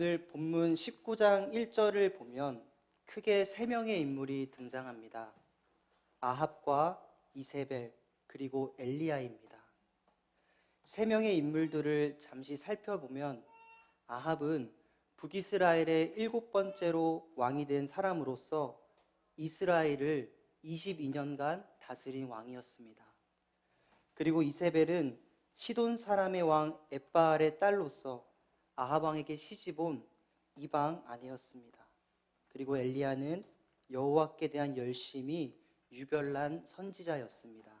오늘 본문 19장 1절을 보면 크게 세 명의 인물이 등장합니다. 아합과 이세벨 그리고 엘리야입니다. 세 명의 인물들을 잠시 살펴보면 아합은 북이스라엘의 일곱 번째로 왕이 된 사람으로서 이스라엘을 22년간 다스린 왕이었습니다. 그리고 이세벨은 시돈 사람의 왕 에바알의 딸로서 아합 왕에게 시집온 이방 아내였습니다. 그리고 엘리야는 여호와께 대한 열심이 유별난 선지자였습니다.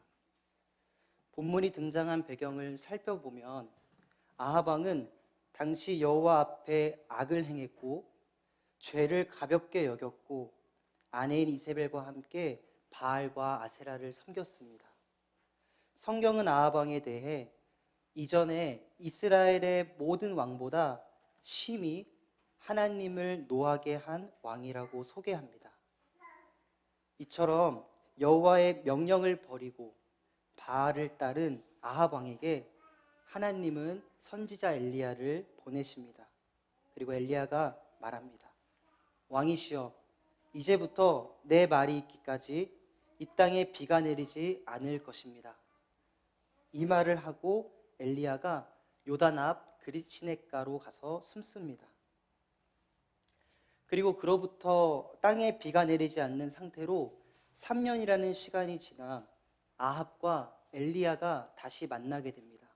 본문이 등장한 배경을 살펴보면 아합 왕은 당시 여호와 앞에 악을 행했고 죄를 가볍게 여겼고 아내인 이세벨과 함께 바알과 아세라를 섬겼습니다. 성경은 아합 왕에 대해 이전에 이스라엘의 모든 왕보다 심히 하나님을 노하게 한 왕이라고 소개합니다. 이처럼 여호와의 명령을 버리고 바알을 따른 아합 왕에게 하나님은 선지자 엘리야를 보내십니다. 그리고 엘리야가 말합니다. 왕이시여, 이제부터 내 말이 있기까지 이 땅에 비가 내리지 않을 것입니다. 이 말을 하고 엘리야가 요단 앞 그리치네가로 가서 숨습니다. 그리고 그로부터 땅에 비가 내리지 않는 상태로 3년이라는 시간이 지나 아합과 엘리야가 다시 만나게 됩니다.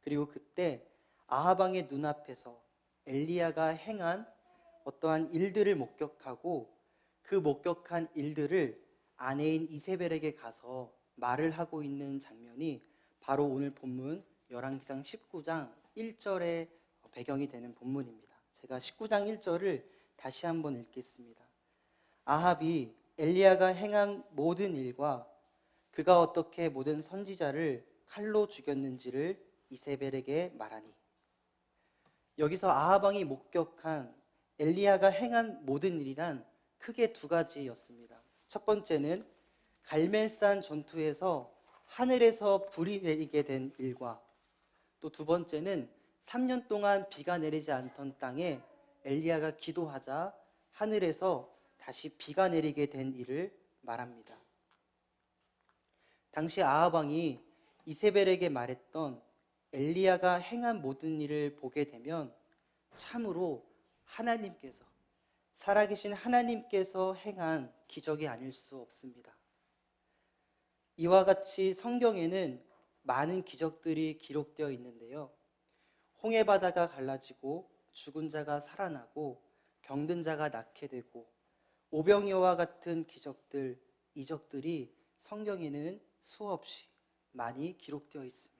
그리고 그때 아합왕의 눈앞에서 엘리야가 행한 어떠한 일들을 목격하고 그 목격한 일들을 아내인 이세벨에게 가서 말을 하고 있는 장면이 바로 오늘 본문 열왕기상 19장 1절의 배경이 되는 본문입니다. 제가 19장 1절을 다시 한번 읽겠습니다. 아합이 엘리야가 행한 모든 일과 그가 어떻게 모든 선지자를 칼로 죽였는지를 이세벨에게 말하니 여기서 아합 왕이 목격한 엘리야가 행한 모든 일이란 크게 두 가지였습니다. 첫 번째는 갈멜산 전투에서 하늘에서 불이 내리게 된 일과 또 두 번째는 3년 동안 비가 내리지 않던 땅에 엘리야가 기도하자 하늘에서 다시 비가 내리게 된 일을 말합니다. 당시 아합 왕이 이세벨에게 말했던 엘리야가 행한 모든 일을 보게 되면 참으로 하나님께서 살아계신 하나님께서 행한 기적이 아닐 수 없습니다. 이와 같이 성경에는 많은 기적들이 기록되어 있는데요. 홍해 바다가 갈라지고 죽은 자가 살아나고 병든 자가 낫게 되고 오병이어와 같은 기적들, 이적들이 성경에는 수없이 많이 기록되어 있습니다.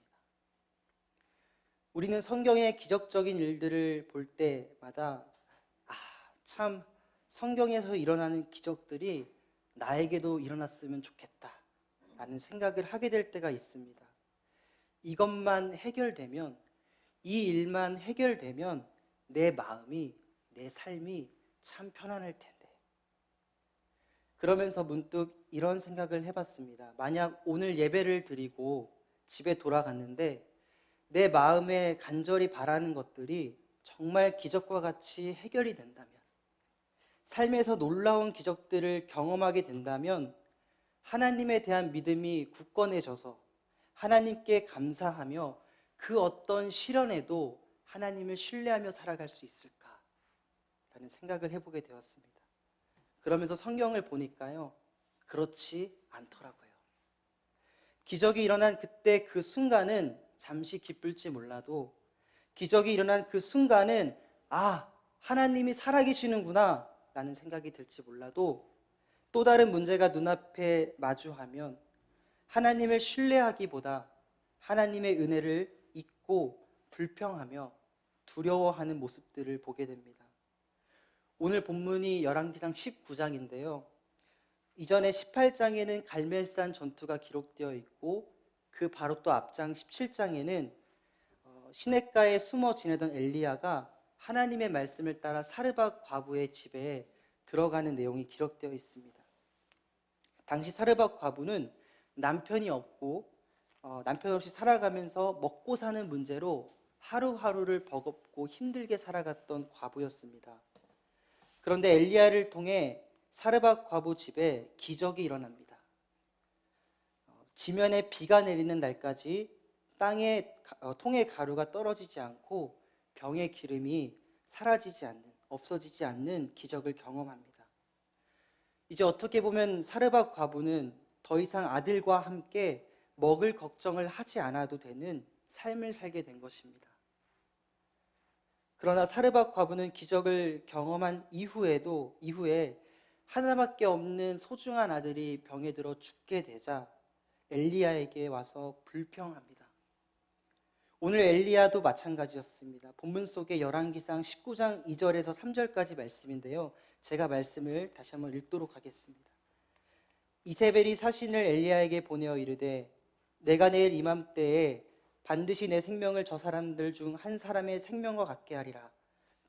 우리는 성경의 기적적인 일들을 볼 때마다 아, 참 성경에서 일어나는 기적들이 나에게도 일어났으면 좋겠다. 라는 생각을 하게 될 때가 있습니다. 이것만 해결되면, 이 일만 해결되면 내 마음이, 내 삶이 참 편안할 텐데. 그러면서 문득 이런 생각을 해봤습니다. 만약 오늘 예배를 드리고 집에 돌아갔는데 내 마음에 간절히 바라는 것들이 정말 기적과 같이 해결이 된다면, 삶에서 놀라운 기적들을 경험하게 된다면 하나님에 대한 믿음이 굳건해져서 하나님께 감사하며 그 어떤 시련에도 하나님을 신뢰하며 살아갈 수 있을까? 라는 생각을 해보게 되었습니다. 그러면서 성경을 보니까요, 그렇지 않더라고요. 기적이 일어난 그때 그 순간은 잠시 기쁠지 몰라도 기적이 일어난 그 순간은 아, 하나님이 살아계시는구나 라는 생각이 들지 몰라도 또 다른 문제가 눈앞에 마주하면 하나님을 신뢰하기보다 하나님의 은혜를 잊고 불평하며 두려워하는 모습들을 보게 됩니다. 오늘 본문이 열왕기상 19장인데요. 이전에 18장에는 갈멜산 전투가 기록되어 있고 그 바로 또 앞장 17장에는 어, 시냇가에 숨어 지내던 엘리야가 하나님의 말씀을 따라 사르밧 과부의 집에 들어가는 내용이 기록되어 있습니다. 당시 사르밧 과부는 남편이 없고 어, 남편 없이 살아가면서 먹고 사는 문제로 하루하루를 버겁고 힘들게 살아갔던 과부였습니다. 그런데 엘리야를 통해 사르밧 과부 집에 기적이 일어납니다. 어, 지면에 비가 내리는 날까지 땅에 가- 어, 통의 가루가 떨어지지 않고 병의 기름이 사라지지 않는 없어지지 않는 기적을 경험합니다. 이제 어떻게 보면 사르밧 과부는 더 이상 아들과 함께 먹을 걱정을 하지 않아도 되는 삶을 살게 된 것입니다. 그러나 사르밧 과부는 기적을 경험한 이후에도 이후에 하나밖에 없는 소중한 아들이 병에 들어 죽게 되자 엘리야에게 와서 불평합니다. 오늘 엘리야도 마찬가지였습니다. 본문 속의 열왕기상 19장 2절에서 3절까지 말씀인데요. 제가 말씀을 다시 한번 읽도록 하겠습니다. 이세벨이 사신을 엘리야에게 보내어 이르되 내가 내일 이맘때에 반드시 내 생명을 저 사람들 중 한 사람의 생명과 같게 하리라.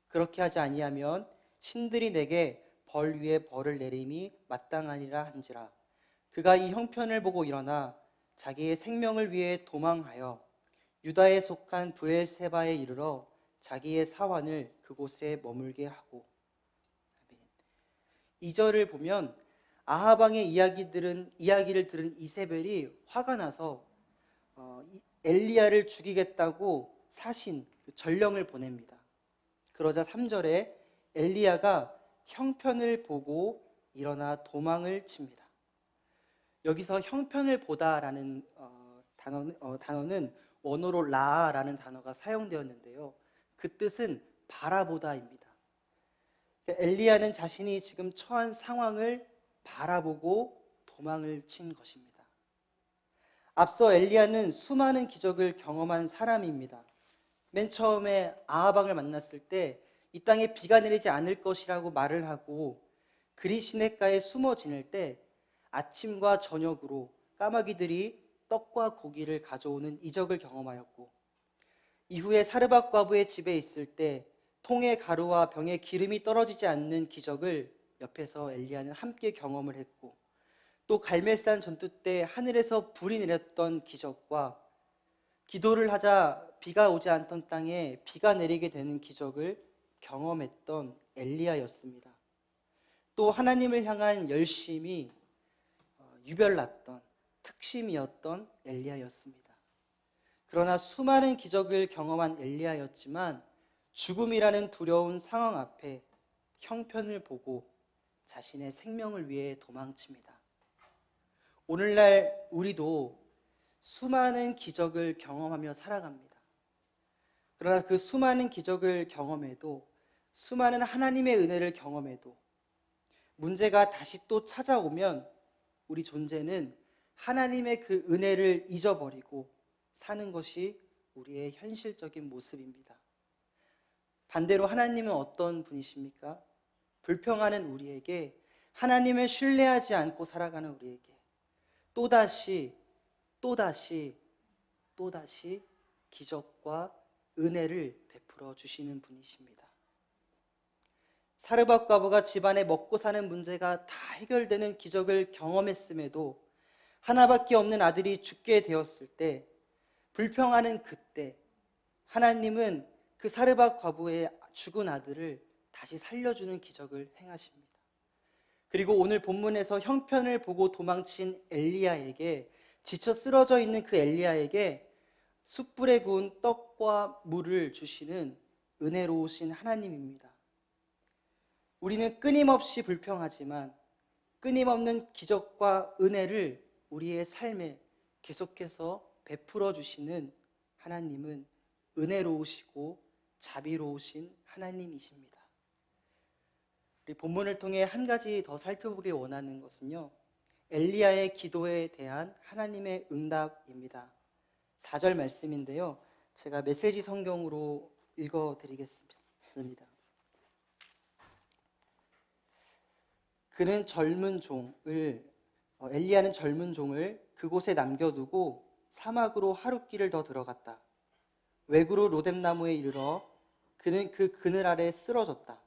그렇게 하지 아니하면 신들이 내게 벌 위에 벌을 내림이 마땅하니라 한지라. 그가 이 형편을 보고 일어나 자기의 생명을 위해 도망하여 유다에 속한 부엘세바에 이르러 자기의 사환을 그곳에 머물게 하고 이절을 보면 아하방의 이야기들은 이야기를 들은 이세벨이 화가 나서 어, 이- 엘리야를 죽이겠다고 사신 그 전령을 보냅니다. 그러자 3절에 엘리야가 형편을 보고 일어나 도망을 칩니다. 여기서 형편을 보다라는 어, 단어는, 어, 단어는 원어로 라라는 단어가 사용되었는데요. 그 뜻은 바라보다입니다. 그러니까 엘리야는 자신이 지금 처한 상황을 바라보고 도망을 친 것입니다. 앞서 엘리야는 수많은 기적을 경험한 사람입니다. 맨 처음에 아하방을 만났을 때 이 땅에 비가 내리지 않을 것이라고 말을 하고 그리 시냇가에 숨어 지낼 때 아침과 저녁으로 까마귀들이 떡과 고기를 가져오는 이적을 경험하였고 이후에 사르밧 과부의 집에 있을 때 통의 가루와 병에 기름이 떨어지지 않는 기적을 옆에서 엘리야는 함께 경험을 했고 또 갈멜산 전투 때 하늘에서 불이 내렸던 기적과 기도를 하자 비가 오지 않던 땅에 비가 내리게 되는 기적을 경험했던 엘리야였습니다. 또 하나님을 향한 열심이 어, 유별났던 특심이었던 엘리야였습니다. 그러나 수많은 기적을 경험한 엘리야였지만 죽음이라는 두려운 상황 앞에 형편을 보고 자신의 생명을 위해 도망칩니다. 오늘날 우리도 수많은 기적을 경험하며 살아갑니다. 그러나 그 수많은 기적을 경험해도 수많은 하나님의 은혜를 경험해도 문제가 다시 또 찾아오면 우리 존재는 하나님의 그 은혜를 잊어버리고 사는 것이 우리의 현실적인 모습입니다. 반대로 하나님은 어떤 분이십니까? 불평하는 우리에게 하나님을 신뢰하지 않고 살아가는 우리에게 또다시 또다시 또다시 기적과 은혜를 베풀어 주시는 분이십니다. 사르밧 과부가 집안에 먹고 사는 문제가 다 해결되는 기적을 경험했음에도 하나밖에 없는 아들이 죽게 되었을 때 불평하는 그때 하나님은 그 사르밧 과부의 죽은 아들을 다시 살려주는 기적을 행하십니다. 그리고 오늘 본문에서 형편을 보고 도망친 엘리야에게 지쳐 쓰러져 있는 그 엘리야에게 숯불에 구운 떡과 물을 주시는 은혜로우신 하나님입니다. 우리는 끊임없이 불평하지만 끊임없는 기적과 은혜를 우리의 삶에 계속해서 베풀어 주시는 하나님은 은혜로우시고 자비로우신 하나님이십니다. 우리 본문을 통해 한 가지 더 살펴보기 원하는 것은요. 엘리야의 기도에 대한 하나님의 응답입니다. 4절 말씀인데요. 제가 메시지 성경으로 읽어 드리겠습니다. 그는 젊은 종을 어, 엘리야는 젊은 종을 그곳에 남겨두고 사막으로 하룻길을 더 들어갔다. 외구로 로뎀나무에 이르러 그는 그 그늘 아래 쓰러졌다.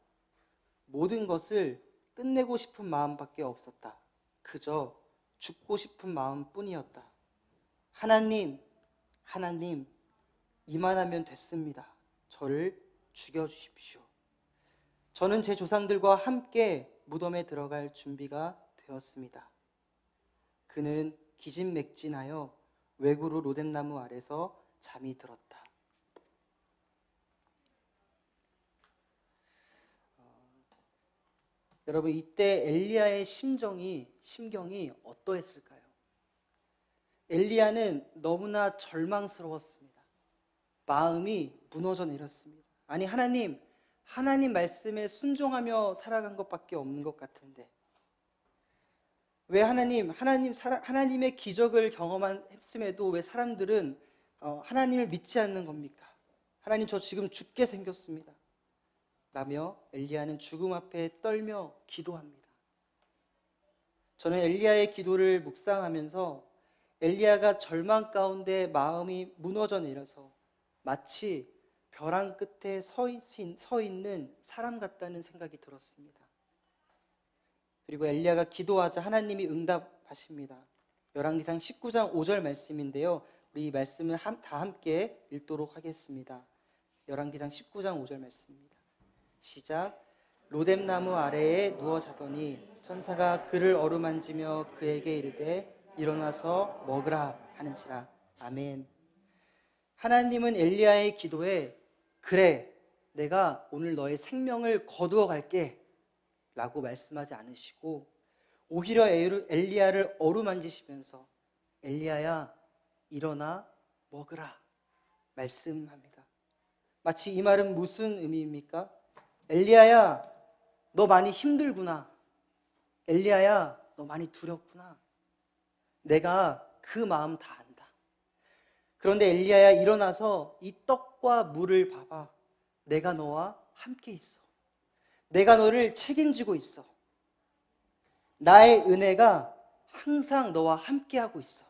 모든 것을 끝내고 싶은 마음밖에 없었다. 그저 죽고 싶은 마음뿐이었다. 하나님, 하나님, 이만하면 됐습니다. 저를 죽여주십시오. 저는 제 조상들과 함께 무덤에 들어갈 준비가 되었습니다. 그는 기진맥진하여 외구로 로뎀나무 아래서 잠이 들었다. 어, 여러분 이때 엘리야의 심정이 심경이 어떠했을까요? 엘리야는 너무나 절망스러웠습니다. 마음이 무너져 내렸습니다. 아니 하나님, 하나님 말씀에 순종하며 살아간 것밖에 없는 것 같은데 왜 하나님, 하나님 하나님의 기적을 경험한 했음에도 왜 사람들은 어, 하나님을 믿지 않는 겁니까? 하나님 저 지금 죽게 생겼습니다. 라며 엘리야는 죽음 앞에 떨며 기도합니다. 저는 엘리야의 기도를 묵상하면서 엘리야가 절망 가운데 마음이 무너져 내려서 마치 벼랑 끝에 서, 있, 서 있는 사람 같다는 생각이 들었습니다. 그리고 엘리야가 기도하자 하나님이 응답하십니다. 열왕기상 19장 5절 말씀인데요. 우리 이 말씀을 함- 다 함께 읽도록 하겠습니다. 열왕기상 19장 5절 말씀입니다. 시작. 로뎀나무 아래에 누워 자더니 천사가 그를 어루만지며 그에게 이르되 일어나서 먹으라 하는지라. 아멘. 하나님은 엘리야의 기도에 그래 내가 오늘 너의 생명을 거두어 갈게 라고 말씀하지 않으시고 오히려 엘리야를 어루만지시면서 엘리야야 일어나 먹으라 말씀합니다. 마치 이 말은 무슨 의미입니까? 엘리야야 너 많이 힘들구나. 엘리야야 너 많이 두렵구나. 내가 그 마음 다 안다. 그런데 엘리야야 일어나서 이 떡과 물을 봐봐. 내가 너와 함께 있어. 내가 너를 책임지고 있어. 나의 은혜가 항상 너와 함께하고 있어.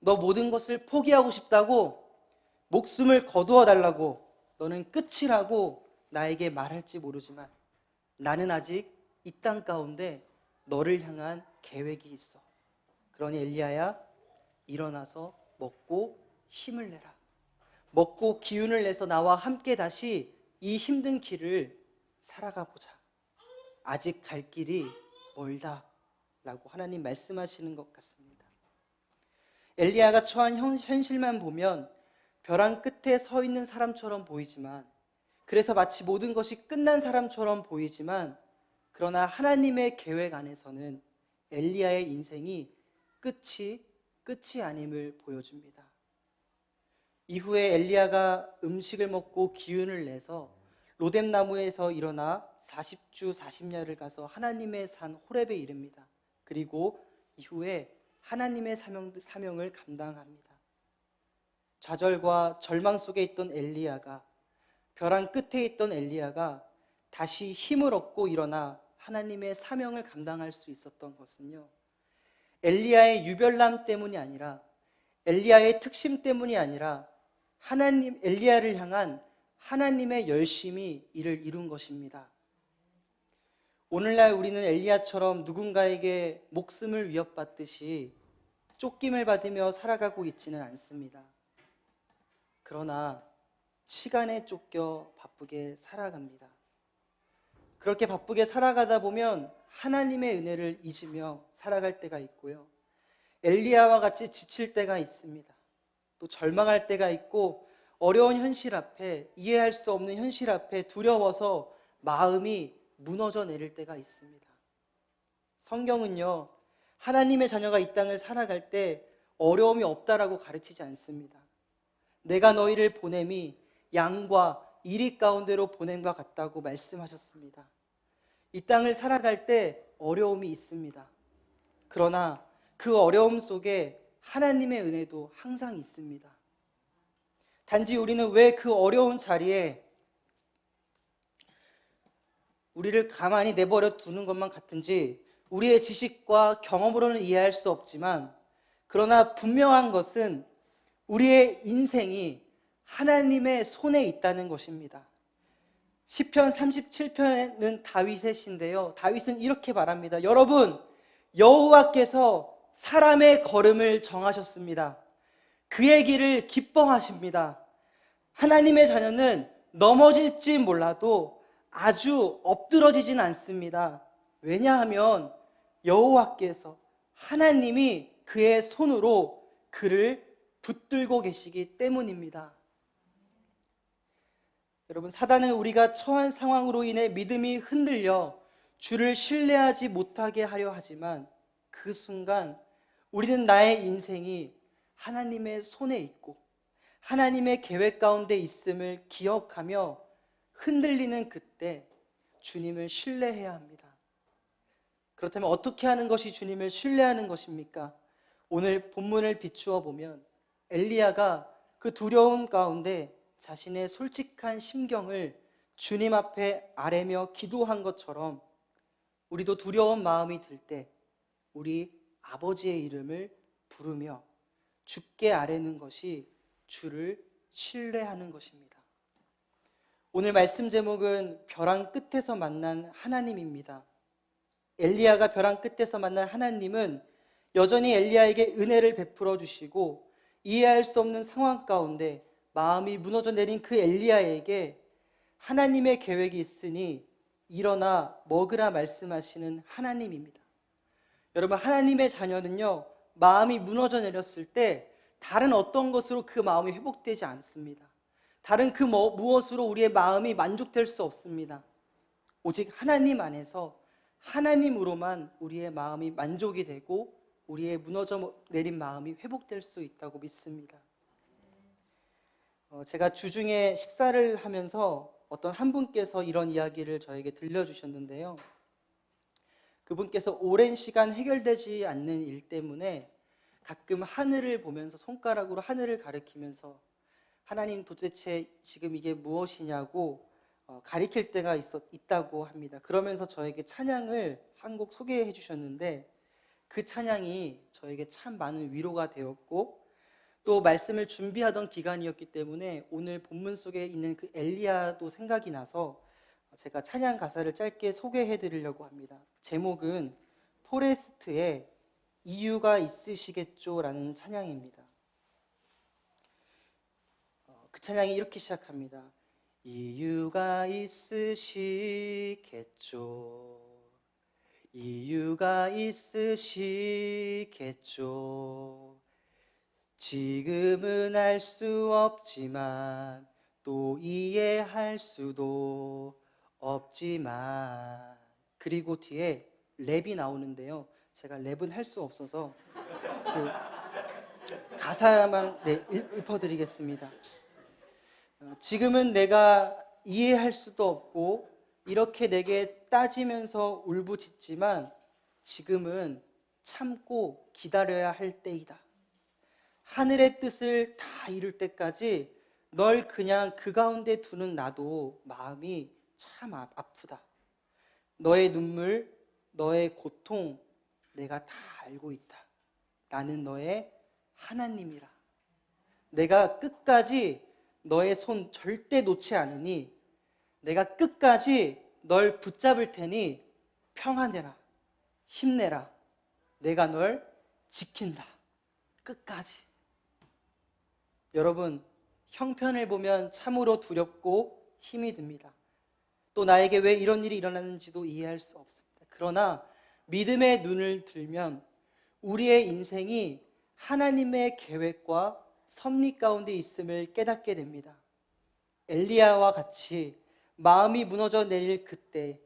너 모든 것을 포기하고 싶다고 목숨을 거두어 달라고 너는 끝이라고 나에게 말할지 모르지만 나는 아직 이 땅 가운데 너를 향한 계획이 있어. 그러니 엘리야야 일어나서 먹고 힘을 내라. 먹고 기운을 내서 나와 함께 다시 이 힘든 길을 살아가 보자. 아직 갈 길이 멀다. 라고 하나님 말씀하시는 것 같습니다. 엘리야가 처한 현- 현실만 보면 벼랑 끝에 서 있는 사람처럼 보이지만 그래서 마치 모든 것이 끝난 사람처럼 보이지만 그러나 하나님의 계획 안에서는 엘리야의 인생이 끝이 끝이 아님을 보여줍니다. 이후에 엘리야가 음식을 먹고 기운을 내서 로뎀나무에서 일어나 40주 40야를 가서 하나님의 산 호렙에 이릅니다. 그리고 이후에 하나님의 사명, 사명을 감당합니다. 좌절과 절망 속에 있던 엘리야가 벼랑 끝에 있던 엘리야가 다시 힘을 얻고 일어나 하나님의 사명을 감당할 수 있었던 것은요. 엘리야의 유별남 때문이 아니라 엘리야의 특심 때문이 아니라 하나님 엘리야를 향한 하나님의 열심이 이를 이룬 것입니다. 오늘날 우리는 엘리야처럼 누군가에게 목숨을 위협받듯이 쫓김을 받으며 살아가고 있지는 않습니다. 그러나 시간에 쫓겨 바쁘게 살아갑니다. 그렇게 바쁘게 살아가다 보면 하나님의 은혜를 잊으며 살아갈 때가 있고요. 엘리야와 같이 지칠 때가 있습니다. 또 절망할 때가 있고 어려운 현실 앞에 이해할 수 없는 현실 앞에 두려워서 마음이 무너져 내릴 때가 있습니다. 성경은요. 하나님의 자녀가 이 땅을 살아갈 때 어려움이 없다라고 가르치지 않습니다. 내가 너희를 보냄이 양과 이리 가운데로 보냄과 같다고 말씀하셨습니다. 이 땅을 살아갈 때 어려움이 있습니다. 그러나 그 어려움 속에 하나님의 은혜도 항상 있습니다. 단지 우리는 왜 그 어려운 자리에 우리를 가만히 내버려 두는 것만 같은지 우리의 지식과 경험으로는 이해할 수 없지만 그러나 분명한 것은 우리의 인생이 하나님의 손에 있다는 것입니다. 시편 37편에는 다윗의 시인데요. 다윗은 이렇게 말합니다. 여러분, 여호와께서 사람의 걸음을 정하셨습니다. 그의 길을 기뻐하십니다. 하나님의 자녀는 넘어질지 몰라도 아주 엎드러지진 않습니다. 왜냐하면 여호와께서 하나님이 그의 손으로 그를 붙들고 계시기 때문입니다. 여러분, 사단은 우리가 처한 상황으로 인해 믿음이 흔들려 주를 신뢰하지 못하게 하려 하지만 그 순간 우리는 나의 인생이 하나님의 손에 있고 하나님의 계획 가운데 있음을 기억하며 흔들리는 그때 주님을 신뢰해야 합니다. 그렇다면 어떻게 하는 것이 주님을 신뢰하는 것입니까? 오늘 본문을 비추어 보면 엘리야가 그 두려움 가운데 자신의 솔직한 심경을 주님 앞에 아뢰며 기도한 것처럼 우리도 두려운 마음이 들 때 우리 아버지의 이름을 부르며 죽게 아뢰는 것이 주를 신뢰하는 것입니다. 오늘 말씀 제목은 벼랑 끝에서 만난 하나님입니다. 엘리야가 벼랑 끝에서 만난 하나님은 여전히 엘리야에게 은혜를 베풀어 주시고 이해할 수 없는 상황 가운데 마음이 무너져 내린 그 엘리야에게 하나님의 계획이 있으니 일어나 먹으라 말씀하시는 하나님입니다. 여러분 하나님의 자녀는요 마음이 무너져 내렸을 때 다른 어떤 것으로 그 마음이 회복되지 않습니다. 다른 그 뭐- 무엇으로 우리의 마음이 만족될 수 없습니다. 오직 하나님 안에서 하나님으로만 우리의 마음이 만족이 되고 우리의 무너져 내린 마음이 회복될 수 있다고 믿습니다. 어, 제가 주중에 식사를 하면서 어떤 한 분께서 이런 이야기를 저에게 들려주셨는데요. 그분께서 오랜 시간 해결되지 않는 일 때문에 가끔 하늘을 보면서 손가락으로 하늘을 가리키면서 하나님 도대체 지금 이게 무엇이냐고 어, 가리킬 때가 있었, 있다고 합니다. 그러면서 저에게 찬양을 한 곡 소개해 주셨는데 그 찬양이 저에게 참 많은 위로가 되었고 또 말씀을 준비하던 기간이었기 때문에 오늘 본문 속에 있는 그 엘리야도 생각이 나서 제가 찬양 가사를 짧게 소개해 드리려고 합니다. 제목은 포레스트의 이유가 있으시겠죠라는 찬양입니다. 어, 그 찬양이 이렇게 시작합니다. 이유가 있으시겠죠. 이유가 있으시겠죠. 지금은 알 수 없지만 또 이해할 수도 없지만 그리고 뒤에 랩이 나오는데요. 제가 랩은 할 수 없어서 그 가사만 네, 읽- 읊어드리겠습니다. 어, 지금은 내가 이해할 수도 없고 이렇게 내게 따지면서 울부짖지만 지금은 참고 기다려야 할 때이다. 하늘의 뜻을 다 이룰 때까지 널 그냥 그 가운데 두는 나도 마음이 참 아- 아프다. 너의 눈물, 너의 고통 내가 다 알고 있다. 나는 너의 하나님이라. 내가 끝까지 너의 손 절대 놓지 않으니 내가 끝까지 널 붙잡을 테니 평안해라. 힘내라. 내가 널 지킨다. 끝까지. 여러분, 형편을 보면 참으로 두렵고 힘이 듭니다. 또 나에게 왜 이런 일이 일어났는지도 이해할 수 없습니다. 그러나 믿음의 눈을 들면 우리의 인생이 하나님의 계획과 섭리 가운데 있음을 깨닫게 됩니다. 엘리야와 같이 마음이 무너져 내릴 그때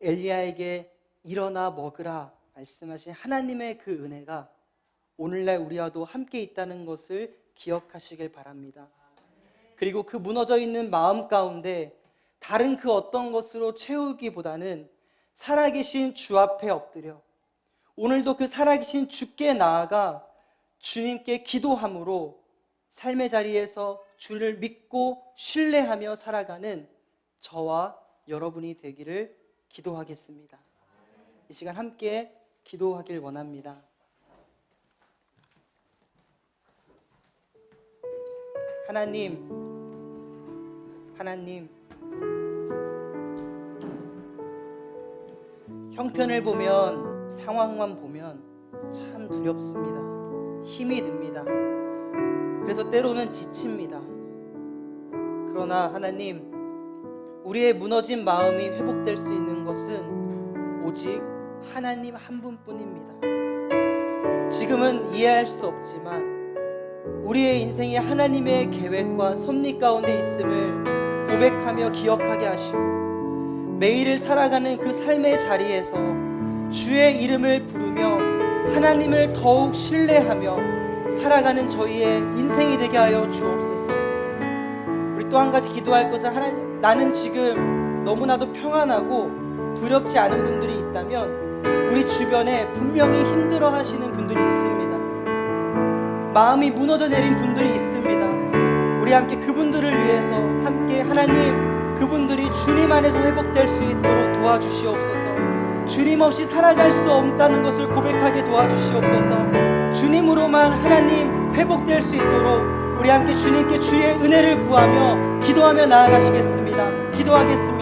엘리야에게 일어나 먹으라 말씀하신 하나님의 그 은혜가 오늘날 우리와도 함께 있다는 것을 기억하시길 바랍니다. 그리고 그 무너져 있는 마음 가운데 다른 그 어떤 것으로 채우기보다는 살아계신 주 앞에 엎드려 오늘도 그 살아계신 주께 나아가 주님께 기도함으로 삶의 자리에서 주를 믿고 신뢰하며 살아가는 저와 여러분이 되기를 기도하겠습니다. 이 시간 함께 기도하길 원합니다. 하나님, 하나님, 형편을 보면 상황만 보면 참 두렵습니다. 힘이 듭니다. 그래서 때로는 지칩니다. 그러나 하나님, 우리의 무너진 마음이 회복될 수 있는 것은 오직 하나님 한 분뿐입니다. 지금은 이해할 수 없지만 우리의 인생이 하나님의 계획과 섭리 가운데 있음을 고백하며 기억하게 하시고 매일을 살아가는 그 삶의 자리에서 주의 이름을 부르며 하나님을 더욱 신뢰하며 살아가는 저희의 인생이 되게 하여 주옵소서. 우리 또 한 가지 기도할 것은 하나님 나는 지금 너무나도 평안하고 두렵지 않은 분들이 있다면 우리 주변에 분명히 힘들어 하시는 분들이 있습니다. 마음이 무너져 내린 분들이 있습니다. 우리 함께 그분들을 위해서 함께 하나님 그분들이 주님 안에서 회복될 수 있도록 도와주시옵소서. 주님 없이 살아갈 수 없다는 것을 고백하게 도와주시옵소서. 주님으로만 하나님 회복될 수 있도록 우리 함께 주님께 주의 은혜를 구하며 기도하며 나아가시겠습니다. 기도하겠습니다.